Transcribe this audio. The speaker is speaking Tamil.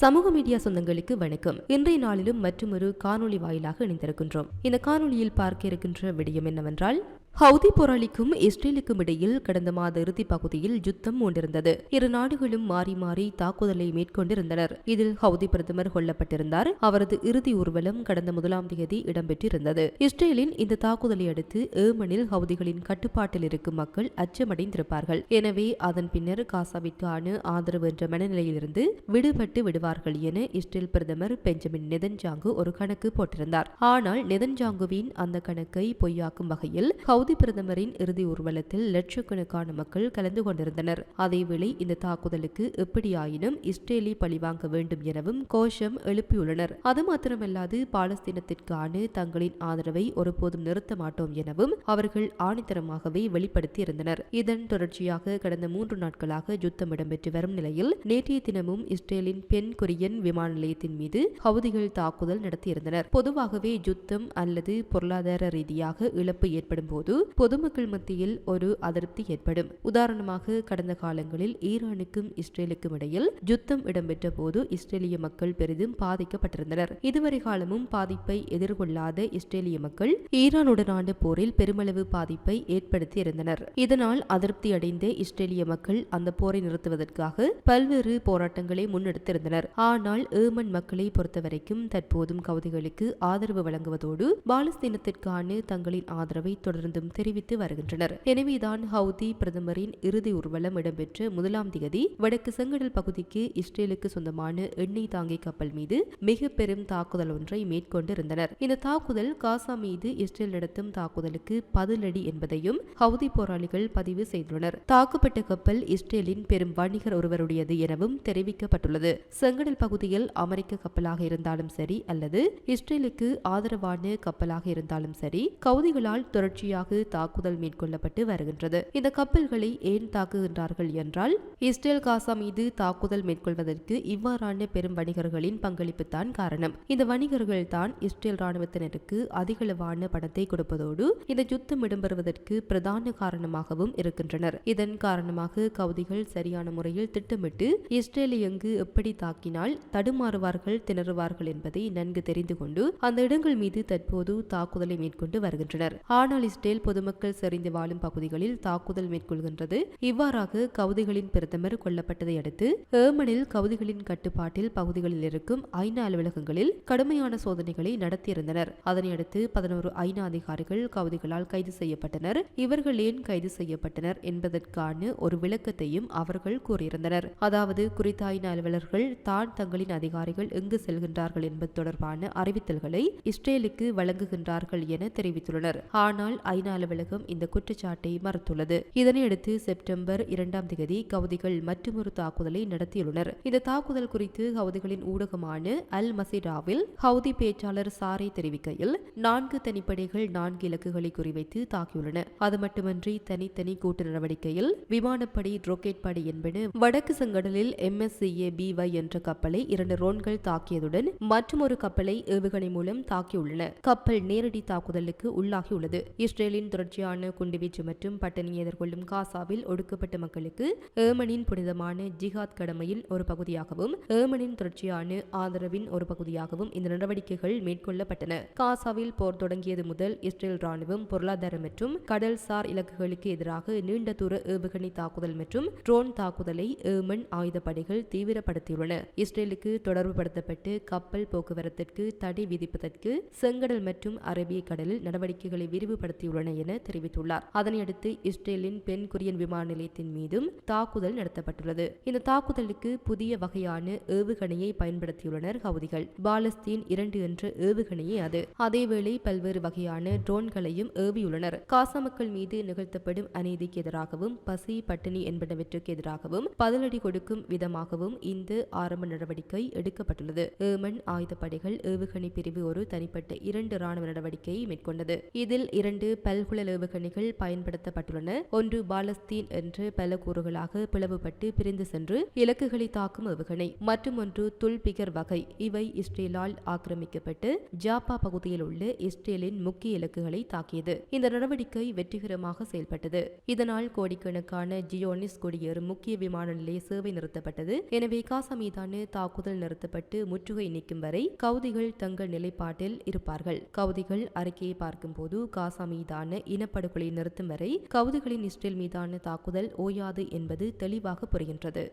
சமூக மீடியா சொந்தங்களுக்கு வணக்கம். இன்றைய நாளிலும் மற்றொரு காணொலி காணொளி வாயிலாக இணைந்திருக்கின்றோம். இந்த காணொலியில் பார்க்க இருக்கின்ற விடயம் என்னவென்றால் ஹவுதி போராளிக்கும் இஸ்ரேலுக்கும் இடையில் கடந்த மாத இறுதி பகுதியில் யுத்தம் ஒன்றிருந்தது. இரு நாடுகளும் மாறி மாறி தாக்குதலை மேற்கொண்டிருந்தனர். இதில் ஹவுதி பிரதமர் கொல்லப்பட்டிருந்தார். அவரது இறுதி ஊர்வலம் கடந்த முதலாம் தேதி இடம்பெற்றிருந்தது. இஸ்ரேலின் இந்த தாக்குதலை அடுத்து ஏமனில் ஹவுதிகளின் கட்டுப்பாட்டில் இருக்கும் மக்கள் அச்சமடைந்திருப்பார்கள். எனவே அதன் பின்னர் காசாவிற்கான ஆதரவு என்ற மனநிலையிலிருந்து விடுபட்டு விடுவார்கள் என இஸ்ரேல் பிரதமர் பெஞ்சமின் நெதன்ஜாங்கு ஒரு கணக்கு போட்டிருந்தார். ஆனால் நெதன்ஜாங்குவின் அந்த கணக்கை பொய்யாக்கும் வகையில் ஹவுதி பிரதமரின் இறுதி ஊர்வலத்தில் லட்சக்கணக்கான மக்கள் கலந்து கொண்டிருந்தனர். அதேவேளை இந்த தாக்குதலுக்கு எப்படியாயினும் இஸ்ரேலி பழிவாங்க வேண்டும் எனவும் கோஷம் எழுப்பியுள்ளனர். அது மாத்திரமல்லாது பாலஸ்தீனத்திற்கான தங்களின் ஆதரவை ஒருபோதும் நிறுத்த மாட்டோம் எனவும் அவர்கள் ஆணித்தரமாகவே வெளிப்படுத்தியிருந்தனர். இதன் தொடர்ச்சியாக கடந்த மூன்று நாட்களாக யுத்தம் இடம்பெற்று வரும் நிலையில் நேற்றைய தினமும் இஸ்ரேலின் பெண் கொரியன் விமான நிலையத்தின் மீது ஹவுதிகள் தாக்குதல் நடத்தியிருந்தனர். பொதுவாகவே யுத்தம் அல்லது பொருளாதார ரீதியாக இழப்பு ஏற்படும் போது பொதுமக்கள் மத்தியில் ஒரு அதிருப்தி ஏற்படும். உதாரணமாக கடந்த காலங்களில் ஈரானுக்கும் இஸ்ரேலுக்கும் இடையில் யுத்தம் இடம்பெற்ற போது இஸ்ரேலிய மக்கள் பெரிதும் பாதிக்கப்பட்டிருந்தனர். இதுவரை காலமும் பாதிப்பை எதிர்கொள்ளாத இஸ்ரேலிய மக்கள் ஈரானுடனான போரில் பெருமளவு பாதிப்பை ஏற்படுத்தி இருந்தனர் இதனால் அதிருப்தி அடைந்த இஸ்ரேலிய மக்கள் அந்த போரை நிறுத்துவதற்காக பல்வேறு போராட்டங்களை முன்னெடுத்திருந்தனர். ஆனால் ஏமன் மக்களை பொறுத்தவரைக்கும் தற்போதும் கவுதிகளுக்கு ஆதரவு வழங்குவதோடு பாலஸ்தீனத்திற்கான தங்களின் ஆதரவை தொடர்ந்து தொடர்ந்தும் தெரிவித்து வருகின்றனர். எனவேதான் ஹவுதி பிரதமரின் இறுதி ஊர்வலம் இடம்பெற்ற முதலாம் தேதி வடக்கு செங்கடல் பகுதிக்கு இஸ்ரேலுக்கு சொந்தமான எண்ணெய் தாங்கி கப்பல் மீது மிக பெரும் தாக்குதல் ஒன்றை மேற்கொண்டிருந்தனர். இந்த தாக்குதல் காசா மீது இஸ்ரேல் நடத்தும் தாக்குதலுக்கு பதிலடி என்பதையும் ஹவுதி போராளிகள் பதிவு செய்துள்ளனர். தாக்கப்பட்ட கப்பல் இஸ்ரேலின் பெரும் வணிகர் ஒருவருடையது எனவும் தெரிவிக்கப்பட்டுள்ளது. செங்கடல் பகுதியில் அமெரிக்க கப்பலாக இருந்தாலும் சரி அல்லது இஸ்ரேலுக்கு ஆதரவான கப்பலாக இருந்தாலும் சரி கவுதிகளால் தொடர்ச்சியாக எதிராக தாக்குதல் மேற்கொள்ளப்பட்டு வருகின்றது. இந்த கப்பல்களை ஏன் தாக்குகின்றார்கள் என்றால் இஸ்ரேல் காசா மீது தாக்குதல் மேற்கொள்வதற்கு இவ்வாறான பெரும் வணிகர்களின் பங்களிப்பு தான் காரணம். இந்த வணிகர்கள் தான் இஸ்ரேல் ராணுவத்தினருக்கு அதிகளவான பணத்தை கொடுப்பதோடு இந்த யுத்தம் இடம்பெறுவதற்கு பிரதான காரணமாகவும் இருக்கின்றனர். இதன் காரணமாக கவுதிகள் சரியான முறையில் திட்டமிட்டு இஸ்ரேலை எங்கு எப்படி தாக்கினால் தடுமாறுவார்கள் திணறுவார்கள் என்பதை நன்கு தெரிந்து கொண்டு அந்த இடங்கள் மீது தற்போது தாக்குதலை மேற்கொண்டு வருகின்றனர். ஆனால் இஸ்ரேல் பொதுமக்கள் செறிந்து வாழும் பகுதிகளில் தாக்குதல் மேற்கொள்கின்றது. இவ்வாறாக கவுதிகளின் பிரதமர் கொல்லப்பட்டதை அடுத்து ஏமனில் கவுதிகளின் கட்டுப்பாட்டில் பகுதிகளில் இருக்கும் ஐநா அலுவலகங்களில் கடுமையான சோதனைகளை நடத்தியிருந்தனர். அதனையடுத்து பதினோரு ஐநா அதிகாரிகள் கவுதிகளால் கைது செய்யப்பட்டனர். இவர்கள் ஏன் கைது செய்யப்பட்டனர் என்பதற்கான ஒரு விளக்கத்தையும் அவர்கள் கூறியிருந்தனர். அதாவது குறித்த ஐநா அலுவலர்கள் தான் தங்களின் அதிகாரிகள் எங்கு செல்கின்றார்கள் என்பது தொடர்பான அறிவித்தல்களை இஸ்ரேலுக்கு வழங்குகின்றார்கள் என தெரிவித்துள்ளனர். ஆனால் ஐநா அலுவலகம் இந்த குற்றச்சாட்டை மறுத்துள்ளது. இதனையடுத்து செப்டம்பர் இரண்டாம் தேதி கவுதிகள் மற்றொரு தாக்குதலை நடத்தியுள்ளனர். இந்த தாக்குதல் குறித்து கவுதிகளின் ஊடகமான அல் மசிடாவில் ஹவுதி பேச்சாளர் சாரை தெரிவிக்கையில் நான்கு தனிப்படைகள் நான்கு இலக்குகளை குறிவைத்து தாக்கியுள்ளன. அது மட்டுமன்றி தனித்தனி கூட்டு நடவடிக்கையில் விமானப்படை ராக்கெட் படை என்பன வடக்கு செங்கடலில் எம்எஸ்சிஏ பிவை என்ற கப்பலை இரண்டு ரோன்கள் தாக்கியதுடன் மற்றொரு கப்பலை ஏவுகணை மூலம் தாக்கியுள்ளன. கப்பல் நேரடி தாக்குதலுக்கு உள்ளாகியுள்ளது. இஸ்ரேலின் தொடர்ச்சியான குண்டுவீச்சு மற்றும் பட்டணியை எதிர்கொள்ளும் காசாவில் ஒடுக்கப்பட்ட மக்களுக்கு ஏமனின் புனிதமான ஜிஹாத் கடமையின் ஒரு பகுதியாகவும் ஏமனின் தொடர்ச்சியான ஆதரவின் ஒரு பகுதியாகவும் இந்த நடவடிக்கைகள் மேற்கொள்ளப்பட்டன. காசாவில் போர் தொடங்கியது முதல் இஸ்ரேல் ராணுவம் பொருளாதார மற்றும் கடல்சார் இலக்குகளுக்கு எதிராக நீண்ட தூர ஏவுகணை தாக்குதல் மற்றும் ட்ரோன் தாக்குதலை ஏமன் ஆயுதப்படைகள் தீவிரப்படுத்தியுள்ளன. இஸ்ரேலுக்கு தொடர்புபடுத்தப்பட்டு கப்பல் போக்குவரத்திற்கு தடை விதிப்பதற்கு செங்கடல் மற்றும் அரபிய கடலில் நடவடிக்கைகளை விரிவுபடுத்தியுள்ளன. என தெரிவித்துள்ளார். அதனையடுத்து இஸ்ரேலின் பெண் குரியன் விமான நிலையத்தின் மீதும் தாக்குதல் நடத்தப்பட்டுள்ளது. இந்த தாக்குதலுக்கு புதிய வகையான ஏவுகணையை பயன்படுத்தியுள்ளனர் ஹவுதிகள். பாலஸ்தீன் இரண்டு என்ற ஏவுகணையே அது. அதேவேளை பல்வேறு வகையான ட்ரோன்களையும் ஏவியுள்ளனர். காசா மக்கள் மீது நிகழ்த்தப்படும் அநீதிக்கு எதிராகவும் பசி பட்டினி என்பனவற்றுக்கு எதிராகவும் பதிலடி கொடுக்கும் விதமாகவும் இந்த ஆரம்ப நடவடிக்கை எடுக்கப்பட்டுள்ளது. ஏமன் ஆயுதப்படைகள் ஏவுகணை பிரிவு ஒரு தனிப்பட்ட இரண்டு ராணுவ நடவடிக்கையை மேற்கொண்டது. இதில் இரண்டு பல் பல்குல ஏவுகணைகள் பயன்படுத்தப்பட்டுள்ளன. ஒன்று பாலஸ்தீன் என்று பல கூறுகளாக பிளவுபட்டு பிரிந்து சென்று இலக்குகளை தாக்கும் ஏவுகணை. மற்றும் ஒன்று துல்பிகர் வகை. இவை இஸ்ரேலால் ஆக்கிரமிக்கப்பட்டு ஜாப்பா பகுதியில் உள்ள இஸ்ரேலின் முக்கிய இலக்குகளை தாக்கியது. இந்த நடவடிக்கை வெற்றிகரமாக செயல்பட்டது. இதனால் கோடிக்கணக்கான ஜியோனிஸ் குடியேறும் முக்கிய விமான நிலைய சேவை நிறுத்தப்பட்டது. எனவே காசா மீதான தாக்குதல் நிறுத்தப்பட்டு முற்றுகை நீக்கும் வரை கவுதிகள் தங்கள் நிலைப்பாட்டில் இருப்பார்கள். கவுதிகள் அறிக்கையை பார்க்கும்போது காசா மீதான மீதான இனப்படுகொலை நிறுத்தும் வரை கவுதிகளின் இஸ்ரேல் மீதான தாக்குதல் ஓயாது என்பது தெளிவாக புரிகின்றது.